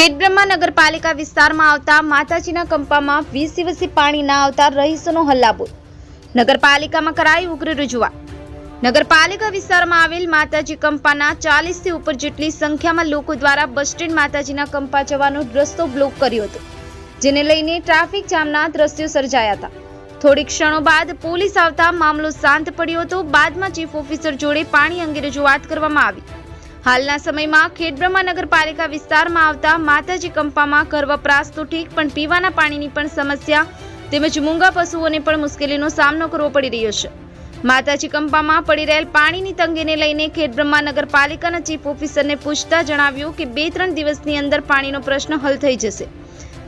ખેડબ્રહ્મા નગરપાલિકા વિસ્તારમાં આવતા માતાજીના કંપામાં વીસ દિવસથી પાણી ના આવતા રહીશોનો હલ્લાબોલ. નગરપાલિકામાં કરાઈ ઉગ્ર રજૂઆત. નગરપાલિકા વિસ્તારમાં આવેલ માતાજી કંપાના ચાલીસથી ઉપર જેટલી સંખ્યામાં લોકો દ્વારા બસ સ્ટેન્ડ માતાજીના કંપા જવાનો રસ્તો બ્લોક કર્યો હતો, જેને લઈને ટ્રાફિક જામના દ્રશ્યો સર્જાયા હતા. થોડીક ક્ષણો બાદ પોલીસ આવતા મામલો શાંત પડ્યો હતો. બાદમાં ચીફ ઓફિસર જોડે પાણી અંગે રજૂઆત કરવામાં આવી. હાલના સમયમાં ખેડબ્રહ્મા નગરપાલિકા વિસ્તારમાં આવતા માતાજી કંપામાં ઘર વપરાશ તો ઠીક, પણ પીવાના પાણીની પણ સમસ્યા તેમજ મૂંગા પશુઓને પણ મુશ્કેલીનો સામનો કરવો પડી રહ્યો છે. માતાજી કંપામાં પડી રહેલ પાણીની તંગીને લઈને ખેડબ્રહ્મા નગરપાલિકાના ચીફ ઓફિસરને પૂછતા જણાવ્યું કે બે ત્રણ દિવસની અંદર પાણીનો પ્રશ્ન હલ થઈ જશે.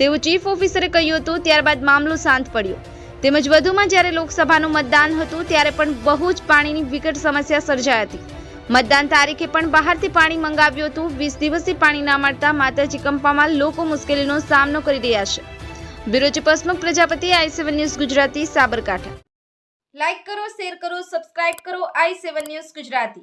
તેવું ચીફ ઓફિસરે કહ્યું હતું, ત્યારબાદ મામલો શાંત પડ્યો. તેમજ વધુમાં જ્યારે લોકસભાનું મતદાન હતું, ત્યારે પણ બહુ જ પાણીની વિકટ સમસ્યા સર્જાઈ હતી. મતદાન તારીખે પણ બહારથી પાણી મંગાવ્યું હતું. વીસ દિવસથી પાણી ના મળતા માતાજી કંપામાં લોકો મુશ્કેલીનો સામનો કરી રહ્યા છે. Bureau Pasmukh Prajapati, I seven news Gujarati, Sabarkantha. Like કરો શેર કરો સબસ્ક્રાઇબ કરો, આઈ સેવન ન્યૂઝ ગુજરાતી.